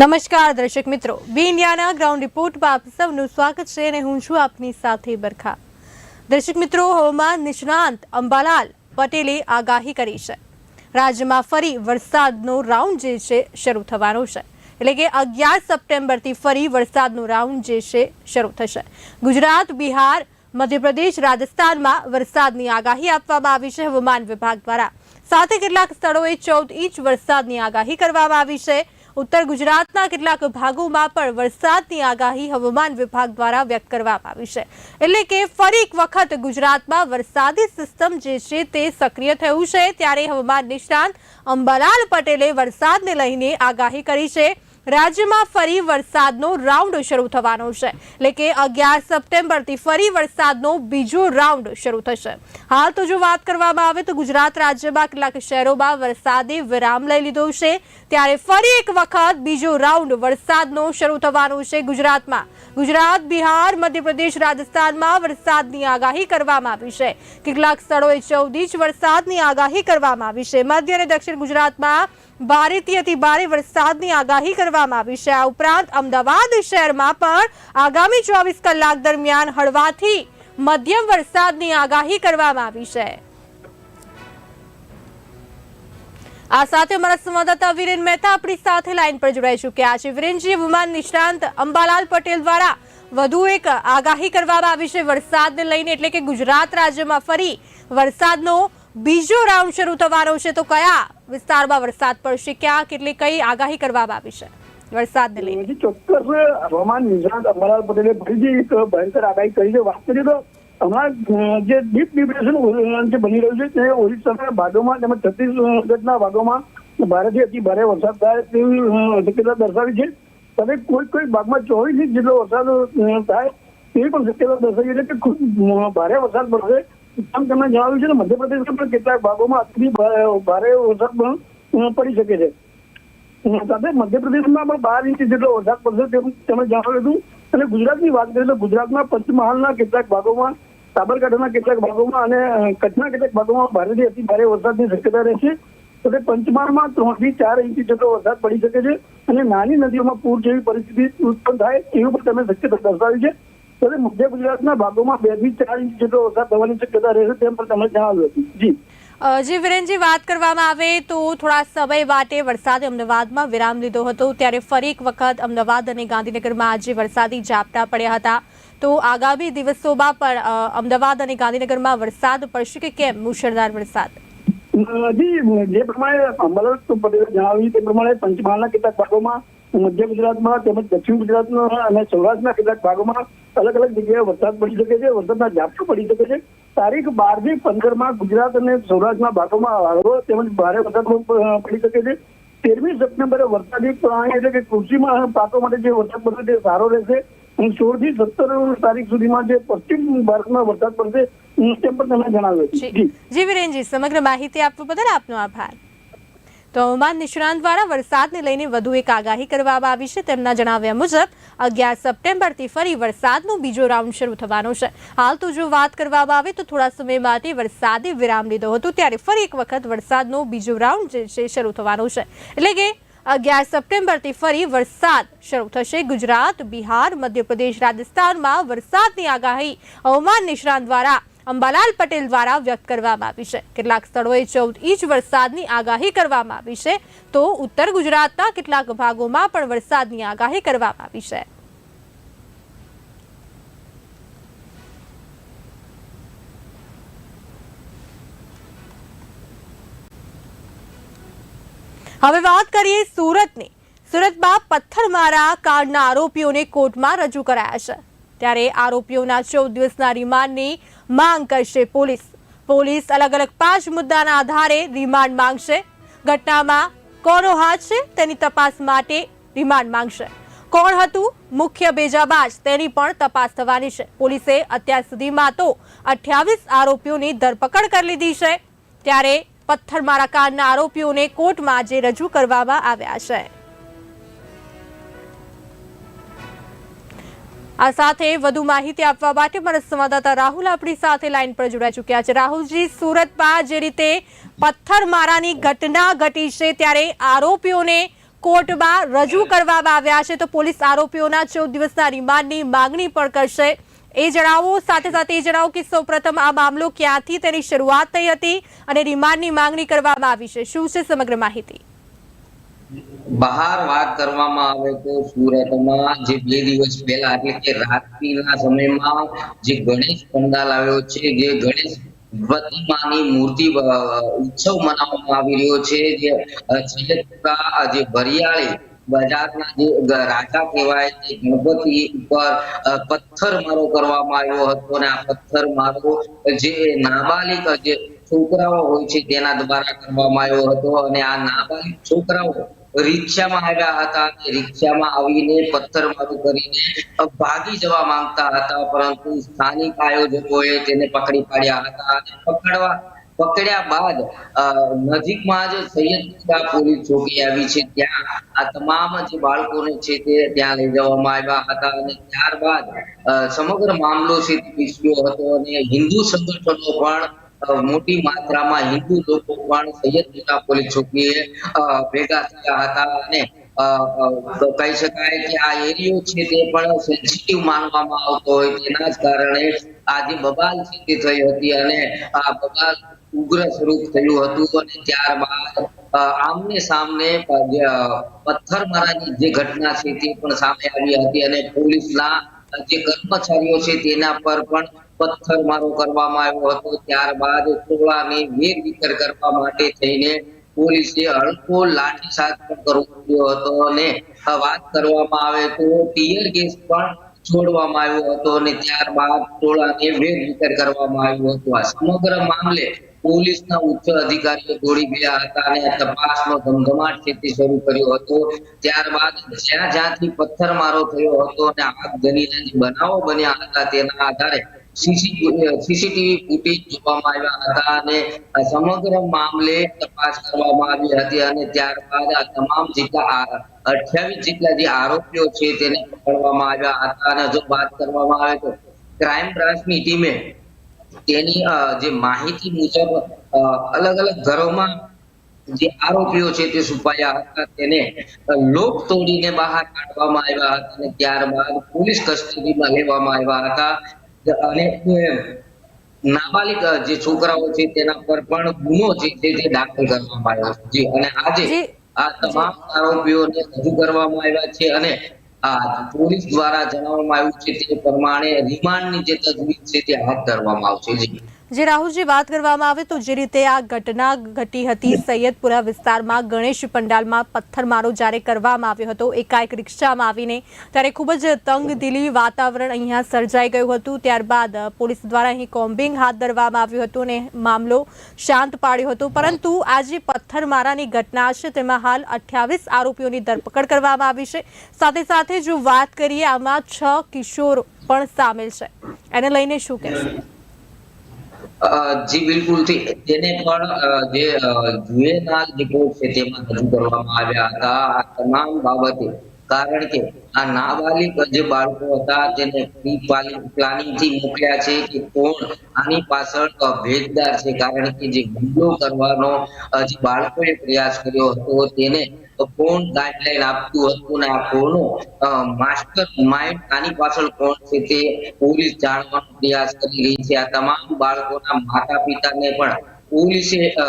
નમસ્કાર દર્શક મિત્રો. બી ઇન્ડિયાના ગ્રાઉન્ડ રિપોર્ટમાં આપ સૌનું સ્વાગત છે અને હું છું આપની સાથે બરખા. દર્શક મિત્રો, હવામાન નિષ્ણાંત અંબાલાલ પટેલે આગાહી કરી છે. રાજ્યમાં ફરી વરસાદનો રાઉન્ડ જે છે શરૂ થવાનો છે. એટલે કે અગિયાર સપ્ટેમ્બરથી ફરી વરસાદનો રાઉન્ડ જે છે શરૂ થશે. ગુજરાત, બિહાર, મધ્યપ્રદેશ, રાજસ્થાનમાં વરસાદની આગાહી આપવામાં આવી છે હવામાન વિભાગ દ્વારા. સાથે કેટલાક સ્થળોએ ચૌદ ઇંચ વરસાદની આગાહી કરવામાં આવી છે. ઉત્તર ગુજરાતના કેટલાક ભાગોમાં પણ વરસાદની આગાહી હવામાન વિભાગ દ્વારા વ્યક્ત કરવામાં આવી છે. એટલે કે ફરી એક વખત ગુજરાતમાં વરસાદી સિસ્ટમ જે છે તે સક્રિય થયું છે. ત્યારે હવામાન નિષ્ણાંત અંબાલાલ પટેલે વરસાદને લઈને આગાહી કરી છે. રાજ્યમાં ફરી વરસાદનો રાઉન્ડ શરૂ થવાનો છે. એટલે કે અગિયાર સપ્ટેમ્બરથી ફરી વરસાદનો બીજો રાઉન્ડ શરૂ થશે. હાલ તો જો વાત કરવામાં આવે તો ગુજરાત રાજ્યમાં કેટલાક શહેરોમાં વરસાદે વિરામ લઈ લીધો છે. ત્યારે ફરી એક વખત બીજો રાઉન્ડ વરસાદનો શરૂ થવાનો છે ગુજરાતમાં. ગુજરાત, બિહાર, મધ્યપ્રદેશ, રાજસ્થાનમાં વરસાદની આગાહી કરવામાં આવી છે. કેટલાક સ્થળોએ ચૌદ ઇંચ વરસાદની આગાહી કરવામાં આવી છે. મધ્ય અને દક્ષિણ ગુજરાતમાં ભારેથી અતિ ભારે વરસાદની આગાહી કરવામાં આવી છે. આ ઉપરાંત અમદાવાદ શહેરમાં પણ આગામી ચોવીસ કલાક દરમિયાન હળવાથી મધ્યમ વરસાદની આગાહી કરવામાં આવી છે. આ સાથે અમારા સંવાદદાતા વિરેન મહેતા આપણી સાથે લાઈન પર જોડાઈ ચૂક્યા છે. વિરેનજી હવામાન નિષ્ણાંત અંબાલાલ પટેલ દ્વારા વધુ એક આગાહી કરવામાં આવી છે વરસાદને લઈને, એટલે કે ગુજરાત રાજ્યમાં ફરી વરસાદનો બીજો રાઉન્ડ શરૂ થવાનો છે. તો કયા વિસ્તારમાં વરસાદ પડશે? ક્યાં, કેટલી, કઈ આગાહી કરવામાં આવી છે વરસાદને લઈને? ચોક્કસ હવામાન નિષ્ણાંત અંબાલાલ પટેલે ફરીથી એક ભયંકર આગાહી કરી છે. વાત કરીએ તો હમણાં જે ડીપ ડિપ્રેશન જે બની રહ્યું છે, તે ઓરિસ્સાના ભાગોમાં તેમજ છત્તીસગઢના ભાગોમાં ભારેથી અતિ ભારે વરસાદ થાય તેવી શક્યતા દર્શાવી છે. હવે કોઈ કોઈ ભાગમાં ચોવીસ જેટલો વરસાદ થાય તેવી પણ શક્યતા દર્શાવી છે કે ખૂબ ભારે વરસાદ પડશે. આમ તેમણે જણાવ્યું છે કે મધ્યપ્રદેશના પણ કેટલાક ભાગોમાં અતિ ભારે વરસાદ પણ પડી શકે છે. સાથે મધ્યપ્રદેશમાં પણ બાર ઇંચ જેટલો વરસાદ પડશે તેમ તેમણે જણાવ્યું હતું. અને ગુજરાતની વાત કરીએ તો ગુજરાતમાં પંચમહાલના કેટલાક ભાગોમાં સાબરકાંઠાના કેટલાક ભાગોમાં અને કચ્છના કેટલાક ભાગોમાં ભારેથી અતિ ભારે વરસાદની શક્યતા રહેશે તો તે પંચમહાલમાં ત્રણથી ચાર ઇંચ જેટલો વરસાદ પડી શકે છે અને નાની નદીઓમાં પૂર જેવી પરિસ્થિતિ ઉત્પન્ન થાય એવું પણ તમે શક્યતા દર્શાવી છે. તો મધ્ય ગુજરાતના ભાગોમાં બેથી ચાર ઇંચ જેટલો વરસાદ થવાની શક્યતા રહેશે તેમ પણ તમે જણાવ્યું હતું. જી. જે, વિરેનજી, વાત કરવામાં આવે તો થોડા સમય માટે વરસાદે અમદાવાદમાં વિરામ લીધો હતો. ત્યારે ફરી એક વખત અમદાવાદ અને ગાંધીનગરમાં આજે વરસાદી ઝાપટા પડ્યા હતા. તો આગામી દિવસોમાં પણ અમદાવાદ અને ગાંધીનગરમાં વરસાદ પડશે કે કેમ? મુશળધાર વરસાદ. જી જે પ્રમાણે અમદાવાદ જણાવ્યું તે પ્રમાણે પંચમહાલના કેટલાક ભાગોમાં, મધ્ય ગુજરાતમાં તેમજ દક્ષિણ ગુજરાતના અને સૌરાષ્ટ્રના કેટલાક ભાગોમાં અલગ અલગ જગ્યાએ વરસાદ પડી શકે છે, વરસાદના ઝાપટું પડી શકે છે. તારીખ બારથી પંદર ગુજરાત અને સૌરાષ્ટ્રના ભાગોમાં હળવો તેમજ ભારે વરસાદ પડી શકે છે. તેરમી સપ્ટેમ્બરે વરસાદી એટલે કે કૃષિમાં પાકો માટે જે વરસાદ પડશે તે સારો રહેશે. સોળથી સત્તર તારીખ સુધીમાં જે પશ્ચિમ ભારતમાં વરસાદ પડશે તેમ પણ તમે જણાવ્યું જી વિરેનજી સમગ્ર માહિતી આપવા બદલ આપનો આભાર. તો હવામાન નિષ્ણાંત દ્વારા વરસાદને લઈને વધુ એક આગાહી કરવામાં આવી છે. તેમના જણાવ્યા મુજબ અગિયાર સપ્ટેમ્બરથી ફરી વરસાદનો બીજો રાઉન્ડ શરૂ થવાનો છે. હાલ તો જો વાત કરવામાં આવે તો થોડા સમય માટે વરસાદે વિરામ લીધો હતો. ત્યારે ફરી એક વખત વરસાદનો બીજો રાઉન્ડ જે છે શરૂ થવાનો છે. એટલે કે અગિયાર સપ્ટેમ્બરથી ફરી વરસાદ શરૂ થશે. ગુજરાત, બિહાર, મધ્યપ્રદેશ, રાજસ્થાનમાં વરસાદની આગાહી હવામાન નિષ્ણાંત દ્વારા અંબાલાલ પટેલ દ્વારા વ્યક્ત કરવામાં આવી છે. કેટલાક સ્થળોએ ચૌદ ઇંચ વરસાદની આગાહી કરવામાં આવી છે. તો ઉત્તર ગુજરાતના કેટલાક ભાગોમાં પણ વરસાદની આગાહી કરવામાં આવી છે. હવે વાત કરીએ સુરતની. સુરતમાં પથ્થરમારા કાંડના આરોપીઓને કોર્ટમાં રજૂ કરાયા છે. ત્યારે આરોપીઓના ચૌદ દિવસના રિમાન્ડની માંગ કરશે પોલીસ. પોલીસ અલગ અલગ પાંચ મુદ્દાના આધારે રિમાન્ડ માંગશે. ઘટનામાં કોનો હાથ છે તેની તપાસ માટે રિમાન્ડ માંગશે. કોણ હતું? મુખ્ય બેજાબાજ, તેની પણ તપાસ થવાની છે. પોલીસે અત્યાર સુધીમાં તો અઠ્યાવીસ આરોપીઓની ધરપકડ કરી લીધી છે. ત્યારે પથ્થરમારા કાંડના આરોપીઓને કોર્ટમાં આજે રજૂ કરવામાં આવ્યા છે. આ સાથે વધુ માહિતી આપવા માટે મારા સંવાદદાતા રાહુલ આપણી સાથે લાઈન પર જોડાઈ ચૂક્યા છે. રાહુલજી, સુરતમાં જે રીતે પથ્થરમારાની ઘટના ઘટી છે ત્યારે આરોપીઓને કોર્ટમાં રજૂ કરવામાં આવ્યા છે તો પોલીસ આરોપીઓના ચૌદ દિવસના રિમાન્ડની માગણી પણ કરશે. એ જણાવો, સાથે સાથે એ જણાવો કે સૌપ્રથમ આ મામલો ક્યાંથી તેની શરૂઆત થઈ હતી અને રિમાન્ડની માંગણી કરવામાં આવી છે. શું છે સમગ્ર માહિતી? બહાર વાત કરવામાં આવે તો સુરતમાં જે બે દિવસ પહેલા, એટલે કે રાત્રિના સમયમાં જે ગણેશ પંડાલ આવ્યો છે, જે ગણેશ પ્રતિમાની મૂર્તિ ઉત્સવ મનાવવામાં આવી રહ્યો છે, જે વરિયાળી બજારના જે રાજા કહેવાય તે ગણપતિ ઉપર પથ્થર મારો કરવામાં આવ્યો હતો અને આ પથ્થરમારો જે નાબાલિક જે છોકરાઓ હોય છે તેના દ્વારા કરવામાં આવ્યો હતો અને આ નાબાલિક છોકરાઓ રિક્ષામાં આવ્યા હતા રિક્ષામાં આવીને પથ્થરમારો કરીને ભાગી જવા માંગતા હતા, પરંતુ સ્થાનિક આયોજકોએ તેને પકડી પાડ્યા હતા અને પકડવા પકડ્યા બાદ નજીકમાં જ સૈયદપુરા પોલીસ ચોકી આવી છે. ત્યાં આ તમામ જે બાળકોને છે તે ત્યાં લઈ જવામાં આવ્યા હતા અને ત્યારબાદ સમગ્ર મામલો છે તે હતો અને હિન્દુ સંગઠનો પણ મોટી માત્રામાં હિન્દુ લોકો પણ સૈયદપુરા પોલીસ ચોકીએ ભેગા થયા હતા અને કહી શકાય કે આ એરિયો છે તે પણ સેન્સિટિવ માનવામાં આવતો હોય તેના જ કારણે આ બબાલ સ્થિતિ થઈ હતી અને આ બબાલ ઉગ્ર સ્વરૂપ થયું હતું અને ત્યારબાદ આમને સામને પથ્થરમારાની જે ઘટના છે તે પણ સામે આવી હતી અને પોલીસના જે કર્મચારીઓ છે તેના પર પણ પથ્થરમારો કરવામાં આવ્યો હતો. ત્યારબાદ ટોળાને વેર વિતર કરવા માટે થઈને પોલીસે હળકો લાઠીચાર્જ પણ કરવો હતો અને વાત કરવામાં આવે તો ટીયર ગેસ પણ છોડવામાં આવ્યો હતો અને ત્યારબાદ ટોળાને વિખેર કરવામાં આવ્યો હતો. આ સમગ્ર મામલે પોલીસના ઉચ્ચ અધિકારીઓ દોડી ગયા હતા અને તપાસનો ધમધમાટ ખેતી શરૂ કર્યો હતો. ત્યારબાદ જ્યાં જ્યાંથી પથ્થરમારો થયો હતો અને આગજનીના જે બનાવો બન્યા હતા. તેના આધારે સીસીટીવી ફૂટેજ જોવામાં આવ્યા હતા અને સમગ્ર મામલે તપાસ કરવામાં આવી હતી અને ત્યારબાદ આ તમામ જેટલા અઠ્યાવીસ જેટલા જે આરોપીઓ છે તેને પકડવામાં આવ્યા હતા અને જો વાત કરવામાં આવે તો ક્રાઇમ બ્રાન્ચની ટીમે તેની જે માહિતી મુજબ અલગ અલગ ઘરોમાં જે આરોપીઓ છે તે છુપાયા હતા તેને લોક તોડીને બહાર કાઢવામાં આવ્યા હતા અને ત્યારબાદ પોલીસ કસ્ટડીમાં લેવામાં આવ્યા હતા. અને નાબાલિક જે છોકરાઓ છે તેના પર પણ ગુનો છે તે જે દાખલ કરવામાં આવ્યો છે. અને આજે આ તમામ આરોપીઓને રજૂ કરવામાં આવ્યા છે અને આ પોલીસ દ્વારા જણાવવામાં આવ્યું છે તે પ્રમાણે રિમાન્ડની જે તજવીજ છે તે હાથ ધરવામાં આવશે. જી. જે રાહુલજી વાત કરવામાં આવે તો જે રીતે આ ઘટના ઘટી હતી સૈયદપુરા વિસ્તારમાં ગણેશ પંડાલમાં પથ્થરમારો જ્યારે કરવામાં આવ્યો હતો, એકાએક રિક્ષામાં આવીને ત્યારે ખૂબ જ તંગદિલી વાતાવરણ અહીંયા સર્જાઈ ગયું હતું. ત્યારબાદ પોલીસ દ્વારા અહીં કોમ્બિંગ હાથ ધરવામાં આવ્યું હતું અને મામલો શાંત પાડ્યો હતો. પરંતુ આ જે પથ્થરમારાની ઘટના છે, તેમાં હાલ અઠ્યાવીસ આરોપીઓની ધરપકડ કરવામાં આવી છે. સાથે સાથે જો વાત કરીએ, આમાં છ કિશોર પણ સામેલ છે. એને લઈને શું કહેશો? જી, બિલકુલ. તેને પણ જે જુએનાલ રિપોર્ટ છે તેમાં રજૂ કરવામાં આવ્યા હતા. આ તમામ બાબતે, કારણ કે આ નાબાલિક જે બાળકો હતા, તેને પ્લાનિંગથી મોકલ્યા છે કે કોણ આની પાછળ ભેદદાર છે, કારણ કે જે હુમલો કરવાનો જે બાળકોએ પ્રયાસ કર્યો હતો, તેને કોણ ગાઈડલાઈન આપતું હતું ને આ કોનો માસ્ટર માઇન્ડ આની પાછળ કોણ છે તે પોલીસ જાણવાનો પ્રયાસ કરી રહી છે. આ તમામ બાળકોના માતા પિતાને પણ પોલીસે અ,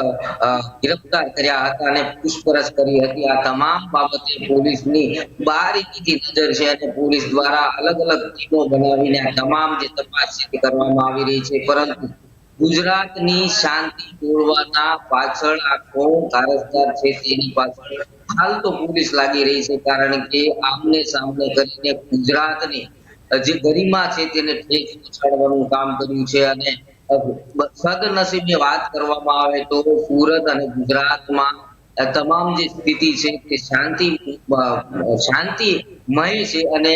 કર્યા હતા અને પૂછપરછ કરી હતી. આ તમામ બાબતે પોલીસની બારીકીથી નજર છે અને પોલીસ દ્વારા અલગ અલગ ટીમો બનાવીને આ તમામ જે તપાસ છે તે કરવામાં આવી રહી છે. પરંતુ ગુજરાતની શાંતિ તોડવાના પાછળ આ કોણ કારસ્તાર છે તેની પાછળ હાલ તો પોલીસ લાગી રહી છે, કારણ કે આમને સામને કરીને ગુજરાતની જે ગરિમા છે તેને ઠેસ પહોંચાડવાનું કામ કર્યું છે અને સદનસીબે વાત કરવામાં આવે તો સુરત અને ગુજરાતમાં તમામ જે સ્થિતિ છે તે શાંતિ, શાંતિમય છે અને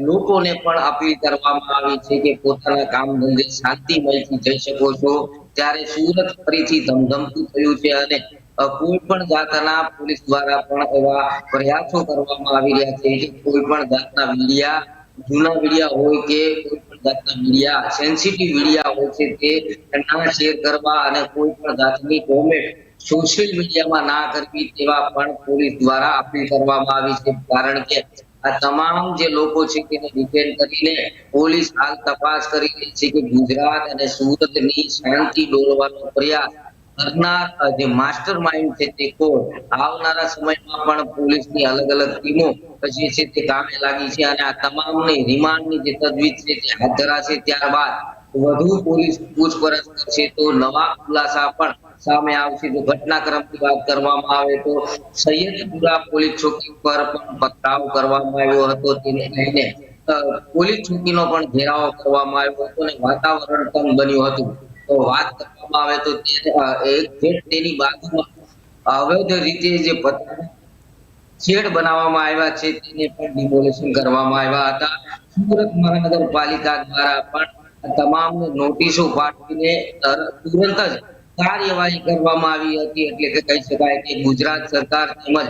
લોકોને પણ અપીલ કરવામાં આવી છે કે પોતાના કામ ધંધે શાંતિમયથી જઈ શકો છો. ત્યારે સુરત ફરીથી ધમધમતું થયું છે અને કોઈ પણ જાતના પોલીસ દ્વારા પણ એવા પ્રયાસો કરવામાં આવી રહ્યા છે કે કોઈ પણ જાતના મીડિયા, જૂના મીડિયા હોય કે કોઈ પણ જાતના મીડિયા સેન્સિટિવ મીડિયા હોય છે તે ના શેર કરવા અને કોઈ પણ જાતની કોમેન્ટ સોશિયલ મીડિયામાં ના કરવી તેવા પણ પોલીસ દ્વારા અપીલ કરવામાં આવી છે. કારણ કે આ તમામ જે લોકો છે તેને ડિટેન કરીને પોલીસ હાલ તપાસ કરી રહી છે કે ગુજરાત અને સુરતની શાંતિ દોરવાનો પ્રયાસ કરનાર જે માસ્ટર માઇન્ડ છે તે કોણ? આવનારા સમયમાં પણ પોલીસની અલગ અલગ ટીમો જે છે તે કામે લાગી છે અને આ તમામની રિમાન્ડની જે તજવીજ છે તે હાથ ધરાશે ત્યારબાદ વધુ પોલીસ પૂછપરછ કરશે તો નવા ખુલાસા પણ સામે આવશે. જો ઘટનાક્રમની વાત કરવામાં આવે તો સૈયદપુરા પોલીસ ચોકી પર પણ પથરાવ કરવામાં આવ્યો હતો. તેને લઈને પોલીસ ચોકીનો પણ ઘેરાવો કરવામાં આવ્યો હતો અને વાતાવરણ પણ બન્યું હતું. વાત કરવામાં આવે તો તેની બાજુમાં અવૈધ રીતે જે શેડ બનાવવામાં આવ્યા છે તેને પણ ડિમોલેશન કરવામાં આવ્યા હતા. સુરત મહાનગરપાલિકા દ્વારા પણ તમામ નોટિસો પાઠવીને તુરંત જ કાર્યવાહી કરવામાં આવી હતી એટલે કે કહી શકાય કે ગુજરાત સરકાર તેમજ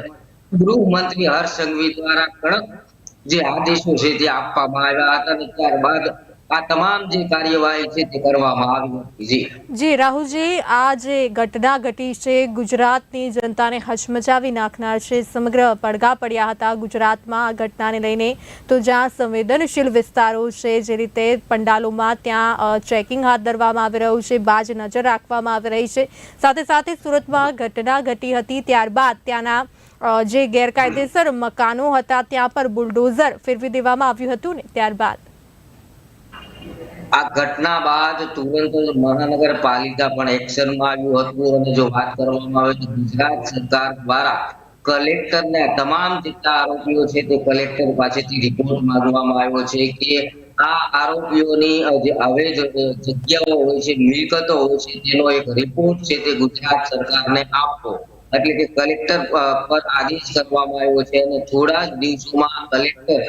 ગૃહમંત્રી હર્ષ સંઘવી દ્વારા કડક જે આદેશો છે તે આપવામાં આવ્યા હતા અને ત્યારબાદ આ તમામ જે કાર્યવાહી છે તે કરવામાં આવી હતી. જી. રાહુલજી, આ જે ઘટના ઘટી છે, ગુજરાતની જનતાને હચમચાવી નાખનાર છે, સમગ્ર પડઘા પડ્યા હતા ગુજરાતમાં આ ઘટનાને લઈને. તો જ્યાં સંવેદનશીલ વિસ્તારો છે, જે રીતે પંડાલોમાં ત્યાં ચેકિંગ હાથ ધરવામાં આવી રહ્યું છે, બાજ નજર રાખવામાં આવી રહી છે. સાથે સાથે સુરતમાં ઘટના ઘટી હતી, ત્યારબાદ ત્યાંના જે ગેરકાયદેસર મકાનો હતા, ત્યાં પર બુલડોઝર ફેરવી દેવામાં આવ્યું હતું ને, ત્યારબાદ. આ ઘટના બાદ તુરંત મહાનગરપાલિકા પણ એક્શનમાં આવ્યું હતું અને જો વાત કરવામાં આવે તો ગુજરાત સરકાર દ્વારા કલેક્ટરને તમામ જેટલા આરોપીઓ છે તે કલેક્ટર પાસેથી રિપોર્ટ માંગવામાં આવ્યો છે કે આ આરોપીઓની જે હવે જગ્યાઓ હોય છે, મિલકતો હોય છે, તેનો એક રિપોર્ટ છે તે ગુજરાત સરકારને આપવો એટલે કે કલેક્ટર પર આદેશ કરવામાં આવ્યો છે અને થોડા જ દિવસોમાં કલેક્ટર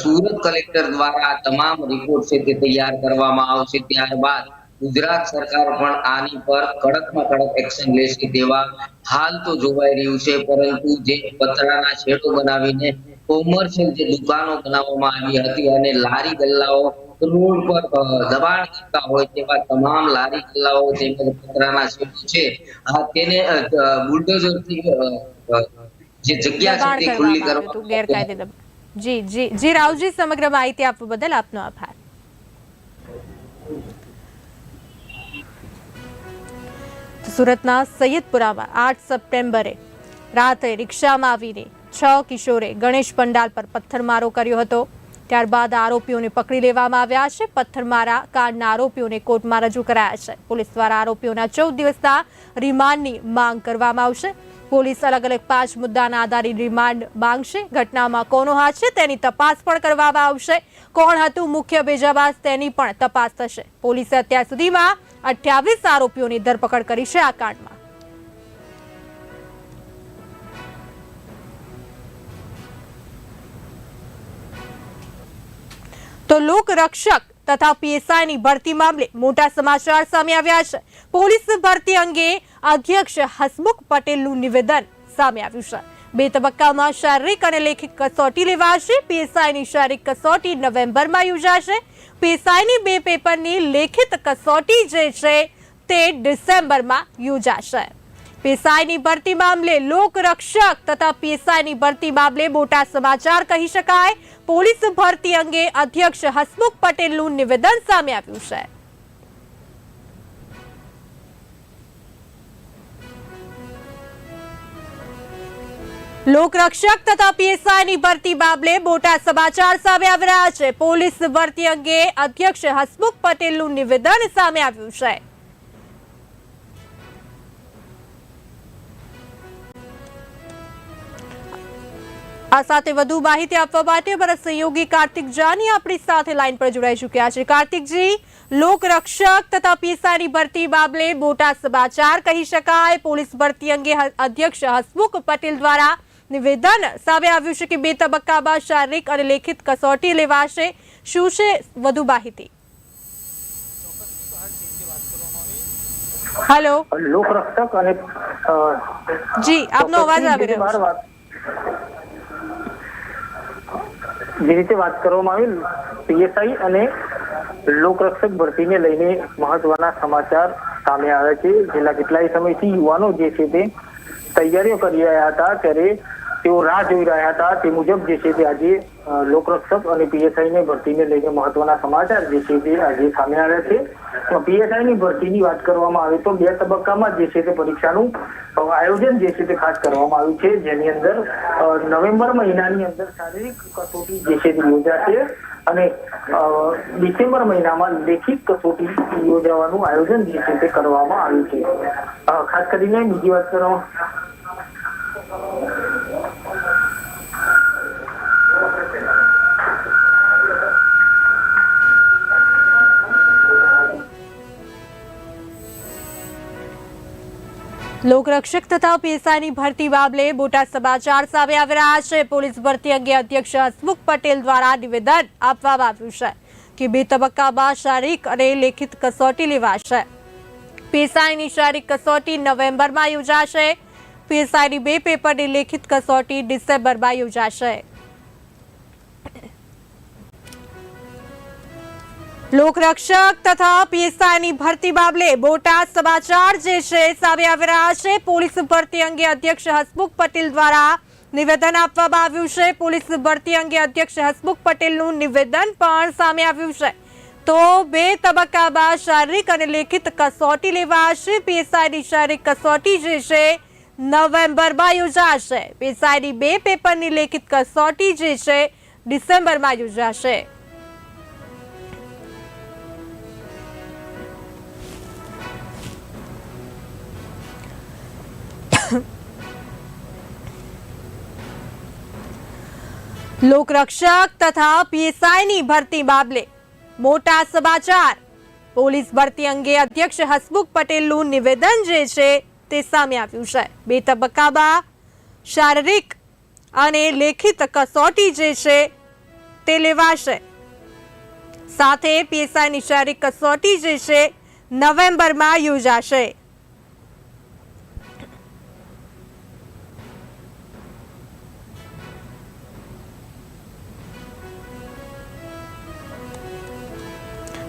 સુરત કલેક્ટર દ્વારા તમામ રિપોર્ટ છે તે તૈયાર કરવામાં આવશે. ત્યારબાદ ગુજરાત સરકાર પણ આની પર કડકમાં કડક એક્શન લેશે તેવા હાલ તો જોવાઈ રહ્યું છે. પરંતુ જે પતરાના શેડો બનાવીને કોમર્શિયલ જે દુકાનો બનાવવામાં આવી હતી અને લારી ગલ્લાઓ રોડ પર દબાણ કરતા હોય તેવા તમામ લારી ગલ્લાઓ તેમજ પતરાના શેડો છે. આ તેને બુલડોઝરથી જે જગ્યા છે તે ખુલ્લી કરવા ગેરકાયદે જી જી જી રાવજી સમગ્ર માહિતી આપવા બદલ આપનો આભાર. સુરતના સૈયદપુરામાં આઠ સપ્ટેમ્બરે રાત્રે રિક્ષામાં આવીને છ કિશોરે ગણેશ પંડાલ પર પથ્થરમારો કર્યો હતો. ત્યારબાદ આરોપીઓને પકડી લેવામાં આવ્યા છે. પથ્થરમારા કાંડના આરોપીઓને કોર્ટમાં રજૂ કરાયા છે. પોલીસ દ્વારા આરોપીઓના ચૌદ દિવસના રિમાન્ડની માંગ કરવામાં આવશે. પોલીસ અલગ અલગ પાંચ મુદ્દાના આધારે રિમાન્ડ માંગશે. ઘટનામાં કોનો હાથ છે તેની તપાસ પણ કરવામાં આવશે. કોણ હતું મુખ્ય ભેજાબાજ તેની પણ તપાસ થશે. પોલીસે અત્યાર સુધીમાં અઠ્યાવીસ આરોપીઓની ધરપકડ કરી છે આ કાંડમાં. તો લોકરક્ષક તથા પીએસઆઈની ભરતી મામલે મોટા સમાચાર સામે આવ્યા છે. પોલીસ ભરતી અંગે અધ્યક્ષ હસમુખ પટેલનું નિવેદન સામે આવ્યું છે. બે તબક્કામાં શારીરિક અને લેખિત કસોટી લેવાશે. પીએસઆઈની શારીરિક કસોટી નવેમ્બરમાં યોજાશે. પીએસઆઈની બે પેપરની લેખિત કસોટી જે છે તે ડિસેમ્બરમાં યોજાશે. પીએસઆઈની ભરતી મામલે લોકરક્ષક તથા પીએસઆઈની ભરતી મામલે મોટા સમાચાર કહી શકાય. પોલીસ ભરતી અંગે અધ્યક્ષ હસમુખ પટેલનું નિવેદન સામે આવ્યું છે. લોકરક્ષક તથા પીએસઆઈની ભરતી મામલે મોટા સમાચાર સામે આવી રહ્યા છે. પોલીસ ભરતી અંગે અધ્યક્ષ હસમુખ પટેલનું નિવેદન સામે આવ્યું છે. આ સાથે વધુ માહિતી આપવા માટે અમારા સહયોગી કાર્તિક જાની આપણી સાથે લાઈન પર જોડાઈ ચૂક્યા છે. કાર્તિકજી લોકરક્ષક તથા પીએસઆઈની ભરતી મામલે મોટા સમાચાર કહી શકાય. પોલીસ ભરતી અંગે હ- અધ્યક્ષ હસમુખ પટેલ દ્વારા નિવેદન સામે આવ્યું છે કે બે તબક્કામાં શારીરિક અને લેખિત કસોટી લેવાશે. શું છે? વધુ માહિતી. હેલો. લોકરક્ષક અને અ, જી આપનો અવાજ આવી જે રહ્યો બહાર છે વાત- જે રીતે વાત કરવામાં આવી પીએસઆઈ અને લોકરક્ષક ભરતીને લઈને મહત્વના સમાચાર સામે આવે છે. છેલ્લા કેટલાય સમયથી યુવાનો જે છે તે તૈયારીઓ કરી રહ્યા હતા. ત્યારે તેઓ રાહ જોઈ રહ્યા હતા. તે મુજબ જે છે તે આજે લોકરક્ષક અને પીએસઆઈ ને ભરતીને લઈને મહત્વના સમાચાર જે છે તે આજે સામે આવ્યા છે. પીએસઆઈ ની ભરતીની વાત કરવામાં આવે તો બે તબક્કામાં જે છે તે પરીક્ષાનું આયોજન જે છે તે ખાસ કરવામાં આવ્યું છે. જેની અંદર નવેમ્બર મહિનાની અંદર શારીરિક કસોટી જે છે તે યોજાશે અને ડિસેમ્બર મહિનામાં લેખિત કસોટી યોજાવાનું આયોજન જે છે તે કરવામાં આવ્યું છે. ખાસ કરીને બીજી વાત કરવામાં લોકરક્ષક તથા પીએસઆઈની ભરતી બાબલે મોટા સમાચાર સામે આવી રહ્યા છે. પોલીસ ભરતી અંગે અધ્યક્ષ હસમુખ પટેલ દ્વારા નિવેદન આપવામાં આવ્યું છે કે બે તબક્કામાં શારીરિક અને લેખિત કસોટી લેવાશે. પીએસઆઈની શારીરિક કસોટી નવેમ્બરમાં યોજાશે. પીએસઆઈની બે પેપરની લેખિત કસોટી ડિસેમ્બરમાં યોજાશે. લોકરક્ષક તથા પીએસઆઈની ભરતી બાબલે બોટાદ સમાચાર જે છે, સામે આવી રહ્યા છે. પોલીસ ભરતી અંગે અધ્યક્ષ હસમુખ પટેલ દ્વારા નિવેદન આપવામાં આવ્યું છે. પોલીસ ભરતી અંગે અધ્યક્ષ હસમુખ પટેલનું નિવેદન પણ સામે આવ્યું છે. તો બે તબક્કામાં શારીરિક અને લેખિત કસોટી લેવાશે. પીએસઆઈની શારીરિક કસોટી જે છે, નવેમ્બરમાં યોજાશે. પીએસઆઈની બે પેપરની લેખિત કસોટી જે છે, ડિસેમ્બરમાં યોજાશે. લોકરક્ષક તથા પીએસઆઈની ભરતી બાબલે મોટા સમાચાર. પોલીસ ભરતી અંગે અધ્યક્ષ હસમુખ પટેલનું નિવેદન જે છે તે સામે આવ્યું છે. બે તબક્કામાં શારીરિક અને લેખિત કસોટી જે છે તે લેવાશે. સાથે પીએસઆઈની શારીરિક કસોટી જે છે નવેમ્બરમાં યોજાશે.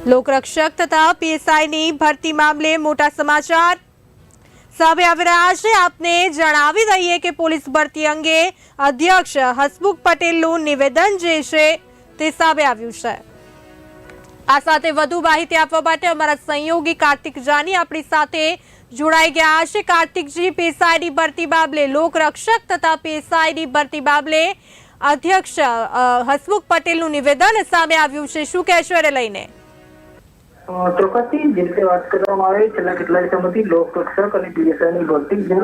લોકરક્ષક તથા પીએસઆઈની ભરતી મામલે મોટા સમાચાર. સામે આવી રહ્યા છે. આપને જણાવી દઈએ કે પોલીસ ભરતી અંગે અધ્યક્ષ હસમુખ પટેલનું નિવેદન જે છે તે સામે આવ્યું છે. આ સાથે વધુ માહિતી આપવા માટે અમારા સહયોગી કાર્તિક જાની આપણી સાથે જોડાઈ ગયા છે. કાર્તિકજી, પીએસઆઈની ભરતી બાબલે લોકરક્ષક તથા પીએસઆઈની ભરતી બાબલે અધ્યક્ષ હસમુખ પટેલનું નિવેદન સામે આવ્યું છે. શું કહેશો લઈને? ચોક્કસથી જે રીતે વાત કરવામાં આવે, છેલ્લા કેટલાક સમયથી લોકરક્ષક અને પીએસઆઈની ભરતી જે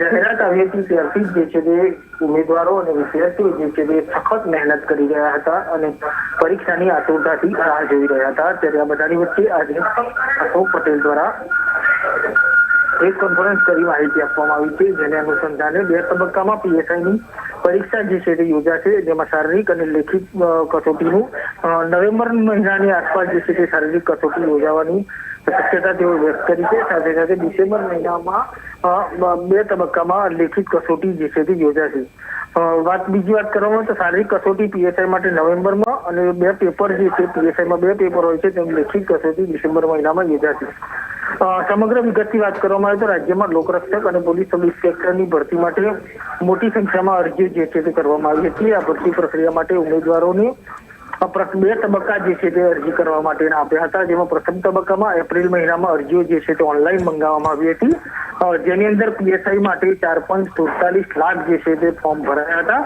જાહેરાત આવી હતી ત્યારથી જે છે તે ઉમેદવારો અને વિદ્યાર્થીઓ જે છે તે સખત મહેનત કરી રહ્યા હતા અને પરીક્ષાની આતુરતાથી રાહ જોઈ રહ્યા હતા. ત્યારે આ બધાની વચ્ચે આજે અશોક પટેલ દ્વારા એક કોન્ફરન્સ કરી માહિતી આપવામાં આવી છે, જેને અનુસંધાને બે તબક્કામાં પીએસઆઈની પરીક્ષા જે છે તે યોજાશે, જેમાં શારીરિક અને લેખિત કસોટીનું નવેમ્બર મહિનાની આસપાસ જે છે તે શારીરિક કસોટી યોજાવાની શક્યતા તેઓ વ્યક્ત કરી છે. સાથે સાથે ડિસેમ્બર મહિનામાં બ- તબક્કામાં લેખિત કસોટી જે છે તે યોજાશે. વાત બીજી વાત કરવામાં તો શારીરિક કસોટી પીએસઆઈ માટે નવેમ્બરમાં અને બે પેપર જે છે પીએસઆઈમાં બે પેપર હોય છે તેમ લેખિત કસોટી ડિસેમ્બર મહિનામાં યોજાશે. સમગ્ર વિગતની વાત કરવામાં આવે તો રાજ્યમાં લોકરક્ષક અને પોલીસ સબ ઇન્સ્પેક્ટરની ભરતી માટે મોટી સંખ્યામાં અરજીઓ જે છે તે કરવામાં આવી. હતી આ ભરતી પ્રક્રિયા માટે ઉમેદવારોને બે તબક્કા જે છે તે અરજી કરવા માટેના આપ્યા હતા. જેમાં પ્રથમ તબક્કામાં એપ્રિલ મહિનામાં અરજીઓ જે છે તે ઓનલાઈન મંગાવવામાં આવી હતી. જેની અંદર પીએસઆઈ માટે ચાર પોઈન્ટ સુડતાલીસ લાખ જે છે તે ફોર્મ ભરાયા હતા.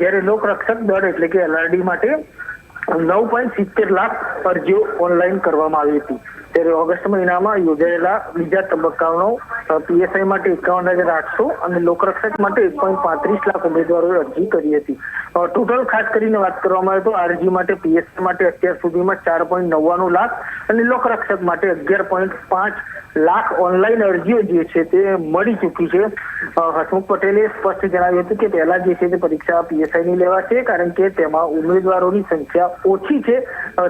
જ્યારે લોકરક્ષક દળ એટલે કે એલઆરડી માટે નવ પોઈન્ટ સિત્તેર લાખ અરજીઓ ઓનલાઈન કરવામાં આવી હતી. ત્યારે ઓગસ્ટ મહિનામાં યોજાયેલા બીજા તબક્કાનો પીએસઆઈ માટે એકાવન હજાર આઠસો અને લોકરક્ષક માટે એક પોઈન્ટ પાંત્રીસ લાખ ઉમેદવારોએ અરજી કરી હતી. ટોટલ ખાસ કરીને વાત કરવામાં આવે તો આરજી માટે, પીએસઆઈ માટે અત્યાર સુધીમાં ચાર પોઈન્ટ નવ્વાણું લાખ અને લોકરક્ષક માટે અગિયાર પોઈન્ટ પાંચ લાખ ઓનલાઈન અરજીઓ જે છે તે મળી ચૂકી છે. હસમુખ પટેલે સ્પષ્ટ જણાવ્યું હતું કે પહેલા જે છે તે પરીક્ષા પીએસઆઈ ની લેવાશે કારણ કે તેમાં ઉમેદવારોની સંખ્યા ઓછી છે.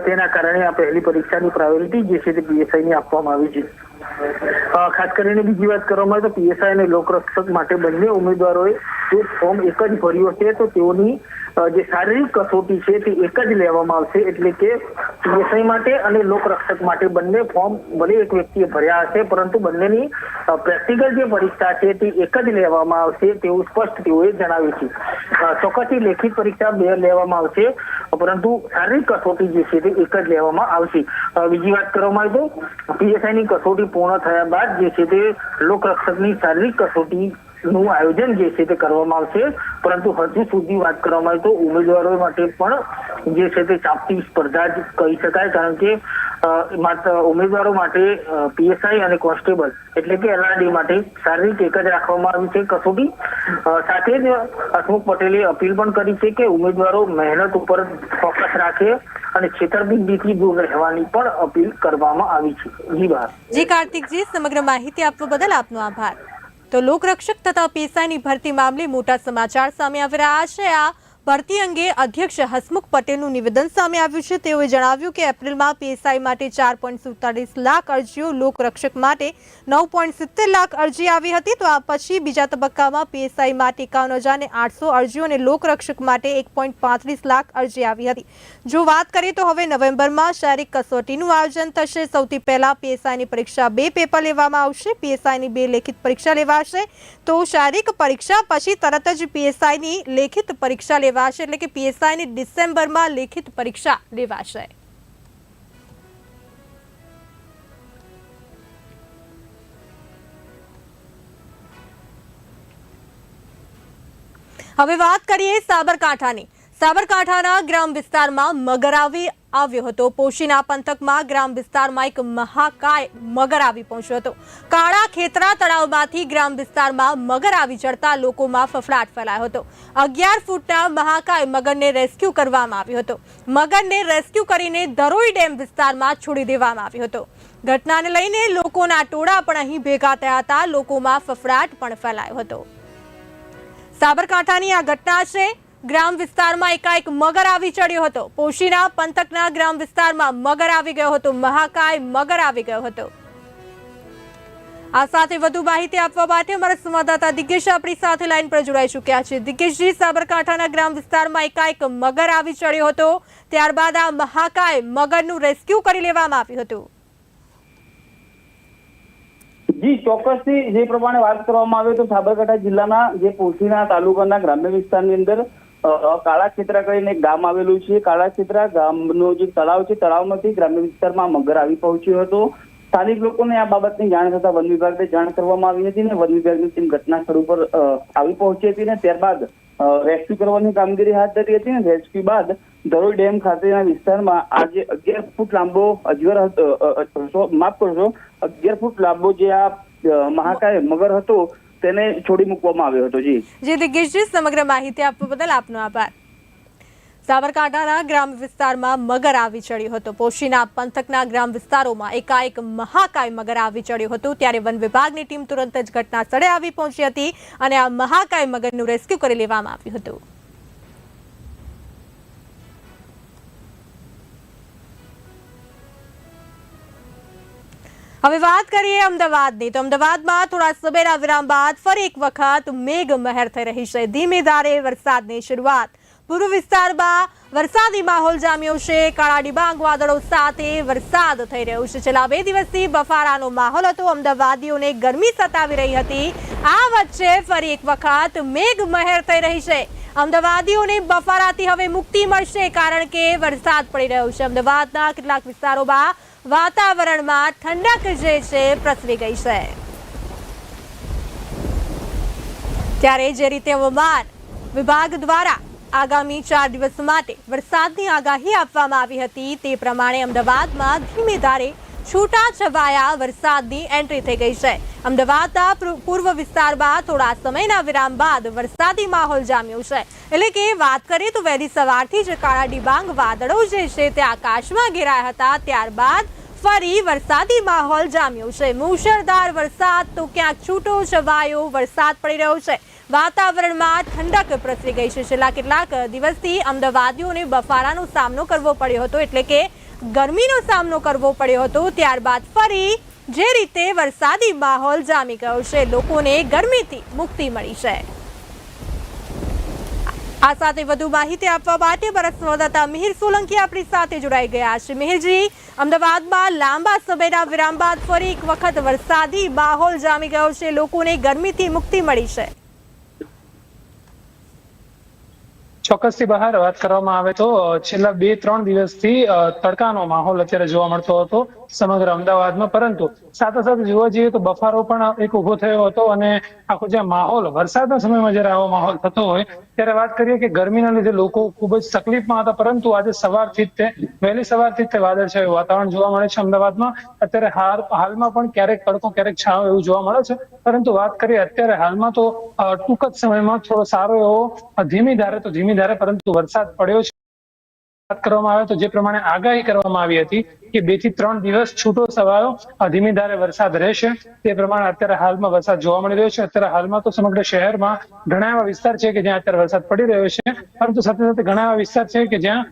તેના કારણે આ પહેલી પરીક્ષાની પ્રાયોરિટી જે છે તે પીએસઆઈ ને આપવામાં આવી છે. ખાસ કરીને બીજી વાત કરવામાં આવે તો પીએસઆઈ અને લોકરક્ષક માટે બંને ઉમેદવારોએ જે ફોર્મ એક જ ભર્યો છે, તો તેઓની જે શારીરિક કસોટી છે તે એક જ લેવામાં આવશે એટલે કે પીએસઆઈ માટે અને લોકરક્ષક માટે બંને ફોર્મ ભલે એક વ્યક્તિએ ભર્યા હશે, પરંતુ બંનેની પ્રેક્ટિકલ જે પરીક્ષા છે તે એક જ લેવામાં આવશે તેવું સ્પષ્ટ તેઓએ જણાવ્યું છે. ચોક્કસથી લેખિત પરીક્ષા બે લેવામાં આવશે, પરંતુ શારીરિક કસોટી જે છે તે એક જ લેવામાં આવશે. બીજી વાત કરવામાં આવે તો, પીએસઆઈની કસોટી પૂર્ણ થયા બાદ જે છે તે લોકરક્ષકની શારીરિક કસોટી નું આયોજન જે છે તે કરવામાં આવશે. પરંતુ હજુ સુધી વાત કરવામાં આવે તો ઉમેદવારો માટે પણ જે છે તે ચાપતી સ્પર્ધા જ કહી શકાય, કારણ કે ઉમેદવારો માટે પીએસઆઈ અને કોન્સ્ટેબલ એટલે કે એલઆરડી માટે શારીરિક એક જ રાખવામાં આવી છે. કસોટી સાથે જ હસમુખ પટેલે અપીલ પણ કરી છે કે ઉમેદવારો મહેનત ઉપર ફોકસ રાખે અને છેતરપિંડીથી દૂર રહેવાની પણ અપીલ કરવામાં આવી છે. જી બહાર જી, કાર્તિકજી, સમગ્ર માહિતી આપવા બદલ આપનો આભાર. તો લોકરક્ષક તથા પીસાઈની ભરતી મામલે મોટા સમાચાર સામે આવી રહ્યા છે. આ ભરતી અંગે અધ્યક્ષ હસમુખ પટેલનું નિવેદન સામે આવ્યું છે. તેઓએ જણાવ્યું કે એપ્રિલમાં પીએસઆઈ માટે ચાર પોઈન્ટ સુડતાલીસ લાખ અરજીઓ, લોકરક્ષક માટે નવ પોઈન્ટ સિત્તેર લાખ અરજી આવી હતી. તો આ પછી બીજા તબક્કામાં પીએસઆઈ માટે એકાવન હજાર આઠસો અરજીઓ અને લોકરક્ષક માટે એક પોઈન્ટ પાંત્રીસ લાખ અરજી આવી હતી. જો વાત કરીએ તો હવે નવેમ્બરમાં શારીરિક કસોટીનું આયોજન થશે. સૌથી પહેલા પીએસઆઈની પરીક્ષા બે પેપર લેવામાં આવશે. પીએસઆઈની બે લેખિત પરીક્ષા લેવાશે. તો શારીરિક પરીક્ષા પછી તરત જ પીએસઆઈની લેખિત પરીક્ષા લેવાશે એટલે કે પીએસઆઈની ડિસેમ્બરમાં લેખિત પરીક્ષા લેવાશે. હવે વાત કરીએ સાબરકાંઠાની. સાબરકાંઠાના ગ્રામ વિસ્તારમાં મગર આવી આવ્યો હતો. પોશીના પંથકમાં ગ્રામ વિસ્તારમાં એક મહાકાય મગર આવી પહોંચ્યો હતો. કાળા ખેતરા તળાવમાંથી ગ્રામ વિસ્તારમાં મગર આવી ચડતા લોકોમાં ફફડાટ ફેલાયો હતો. અગિયાર ફૂટના મહાકાય મગરને રેસ્ક્યુ કરવામાં આવ્યો હતો. મગરને રેસ્ક્યુ કરીને ધરોઈ ડેમ વિસ્તારમાં છોડી દેવામાં આવ્યો હતો. ઘટનાને લઈને લોકોના ટોળા પણ અહીં ભેગા થયા હતા. લોકોમાં ફફડાટ પણ ફેલાયો હતો. સાબરકાંઠાની આ ઘટના છે. ગ્રામ વિસ્તારમાં એકાએક મગર આવી ચડ્યો હતો. પોશીના પંથકના ગ્રામ વિસ્તારમાં મગર આવી ગયો હતો. મહાકાય મગર આવી ગયો હતો. આ સાથે વધુ માહિતી આપવા માટે અમારા સંવાદદાતા દિગ્ગેશ આપણી સાથે લાઈન પર જોડાઈ ચૂક્યા છે. દિગ્ગેશજી, સાબરકાંઠાના ગ્રામ વિસ્તારમાં એકાએક મગર આવી ચડ્યો હતો. ત્યારબાદ આ મહાકાય મગરનું રેસ્ક્યુ કરી લેવામાં આવ્યું હતું. જી, ચોક્કસથી જે પ્રમાણે વાત કરવામાં આવે તો સાબરકાંઠા જિલ્લાના જે પોશીના તાલુકાના ગ્રામ્ય વિસ્તારની અંદર કાળા ખેતરા કરીને એક ગામ આવેલું છે. કાળા ખેતરા ગામનો જે તળાવ છે, તળાવમાંથી ગ્રામ્ય વિસ્તારમાં મગર આવી પહોંચ્યો હતો. સ્થાનિક લોકોને આ બાબતની જાણ થતા વન વિભાગને જાણ કરવામાં આવી હતી ને વન વિભાગની ટીમ ઘટના સ્થળ ઉપર આવી પહોંચી હતી ને ત્યારબાદ રેસ્ક્યુ કરવાની કામગીરી હાથ ધરી હતી ને રેસ્ક્યુ બાદ ધરોઈ ડેમ ખાતેના વિસ્તારમાં આજે અગિયાર ફૂટ લાંબો અજવર માફ કરશો, અગિયાર ફૂટ લાંબો જે આ મહાકાય મગર હતો તેને છોડી મૂકવામાં આવ્યો હતો, જી. જી દિગ્ગેશજી સમગ્ર માહિતી આપવા બદલ આપનો આભાર. સાબરકાંઠાના ગ્રામ વિસ્તારમાં મગર આવી ચડ્યો હતો. પોશીના પંથકના ગ્રામ વિસ્તારોમાં એકાએક મહાકાય મગર આવી ચડ્યું હતું. ત્યારે વન વિભાગની ટીમ તુરંત જ ઘટના સ્થળે આવી પહોંચી હતી અને આ મહાકાય મગરનું રેસ્ક્યુ કરી લેવામાં આવ્યું હતું. હવે વાત કરીએ અમદાવાદની. તો અમદાવાદમાં થોડા સબેરા વિરામ બાદ ફરી એક વખત મેઘ મહેર થઈ રહી છે. ધીમે ધારે વરસાદની શરૂઆત. પૂર્વ વિસ્તારમાં વરસાદી માહોલ જામ્યો છે. કાળા ડિબાંગ વાદળો સાથે વરસાદ થઈ રહ્યો છે. છેલ્લા બે દિવસથી બફારાનો માહોલ હતો. અમદાવાદીઓને ગરમી સતાવી રહી હતી. આ વચ્ચે ફરી એક વખત મેઘ મહેર થઈ રહી છે. અમદાવાદીઓને બફારાથી હવે મુક્તિ મળશે કારણ કે વરસાદ પડી રહ્યો છે. અમદાવાદના કેટલાક વિસ્તારોમાં વાતાવરણમાં ઠંડક જે છે, પ્રસરી ગઈ છે. ત્યારે જે રીતે હવામાન વિભાગ દ્વારા આગામી ચાર દિવસ માટે વરસાદની આગાહી આપવામાં આવી હતી, તે પ્રમાણે અમદાવાદમાં ધીમે ધારે છૂટા છવાયા વરસાદની એન્ટ્રી થઈ ગઈ છે. અમદાવાદના પૂર્વ વિસ્તારમાં થોડા સમયના વિરામ બાદ વરસાદી માહોલ જામ્યો છે. એટલે કે વાત કરીએ તો વહેલી સવારથી જ કાળા ડિબાંગ વાદળો જે છે, તે આકાશમાં ઘેરાયા હતા. ત્યારબાદ ફરી વરસાદી માહોલ જામ્યો છે. મુશળધાર વરસાદ તો ક્યાંક છૂટો છવાયો, વરસાદ પડી રહ્યો છે. વાતાવરણમાં ઠંડક પ્રસરી ગઈ છે. છેલ્લા કેટલાક દિવસથી અમદાવાદીઓને બફારાનો સામનો કરવો પડ્યો હતો, એટલે કે ગરમીનો સામનો કરવો પડ્યો હતો. ત્યારબાદ ફરી જે રીતે વરસાદી માહોલ જામી ગયો છે, લોકોને ગરમીથી મુક્તિ મળી છે. આ સાથે વધુ માહિતી આપવા માટે અમારા સંવાદદાતા મિહિર સોલંકી આપણી સાથે જોડાઈ ગયા છે. મિહિરજી, અમદાવાદમાં લાંબા સમયના વિરામ બાદ ફરી એક વખત વરસાદી માહોલ જામી ગયો છે. લોકોને ગરમીથી મુક્તિ મળી છે. ચોક્કસથી બહાર વાત કરવામાં આવે તો છેલ્લા બે ત્રણ દિવસથી તડકાનો માહોલ અત્યારે જોવા મળતો હતો. સમગ્ર અમદાવાદમાં. પરંતુ સાથે સાથે જોવા જઈએ તો બફારો પણ એક ઊભો થયો હતો અને આખો જે માહોલ, વરસાદના સમયમાં જ્યારે આવો માહોલ થતો હોય, ત્યારે વાત કરીએ કે ગરમીના લીધે લોકો ખૂબ જ તકલીફમાં હતા, પરંતુ આજે સવારથી જ તે, વહેલી સવારથી જ તે વાદળછાયું વાતાવરણ જોવા મળે છે અમદાવાદમાં. અત્યારે હાલ, હાલમાં પણ ક્યારેક તડકો ક્યારેક છાંયો એવું જોવા મળે છે. પરંતુ વાત કરીએ અત્યારે હાલમાં તો ટૂંક જ સમયમાં થોડો સારો એવો ધીમી ધારે તો ધીમી ધારે પરંતુ વરસાદ પડ્યો છે. વાત કરવામાં આવે તો જે પ્રમાણે આગાહી કરવામાં આવી હતી કે બેથી ત્રણ દિવસ છૂટો છવાયો ધીમી ધારે વરસાદ રહેશે. તે પ્રમાણે અત્યારે હાલમાં વરસાદ જોવા મળી રહ્યો છે. અત્યારે હાલમાં તો સમગ્ર શહેરમાં ઘણા એવા વિસ્તાર છે કે જ્યાં અત્યારે વરસાદ પડી રહ્યો છે. પરંતુ સાથે સાથે ઘણા એવા વિસ્તાર છે કે જ્યાં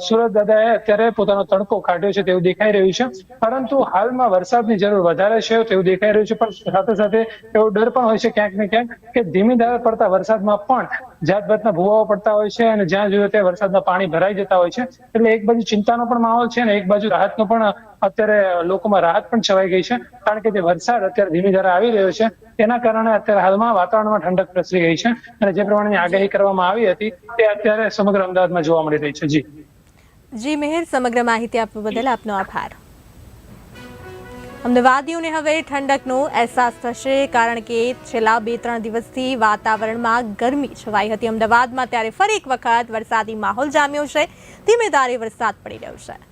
સુરત દાદાએ અત્યારે પોતાનો તડકો કાઢ્યો છે તેવું દેખાઈ રહ્યું છે. પરંતુ હાલમાં વરસાદની જરૂર વધારે છે તેવું દેખાઈ રહ્યું છે. પણ સાથે સાથે એવો ડર પણ હોય છે ક્યાંક ને ક્યાંક કે ધીમી ધારે પડતા વરસાદમાં પણ જાત જાતના ભૂવાઓ પડતા હોય છે અને જ્યાં જોઈએ ત્યાં વરસાદના પાણી ભરાઈ જતા હોય છે. એટલે એક બાજુ ચિંતાનો પણ માહોલ છે અને એક બાજુ રાહતનો પણ અત્યારે લોકોમાં રાહત પણ છવાઈ ગઈ છે. કારણ કે જે વરસાદ અત્યારે ધીમી ધારે આવી રહ્યો છે, તેના કારણે અત્યારે હાલમાં વાતાવરણમાં ઠંડક પ્રસરી ગઈ છે અને જે પ્રમાણેની આગાહી કરવામાં આવી હતી, તે અત્યારે સમગ્ર અમદાવાદમાં જોવા મળી રહી છે. જી. જી, મિહિર, સમગ્ર માહિતી આપવા બદલ આપનો આભાર. અમદાવાદીઓને હવે ઠંડકનો અહેસાસ થશે કારણ કે છેલ્લા બે ત્રણ દિવસથી વાતાવરણમાં ગરમી છવાઈ હતી. અમદાવાદમાં ત્યારે ફરી એક વખત વરસાદી માહોલ જામ્યો છે. ધીમે ધારે વરસાદ પડી રહ્યો છે.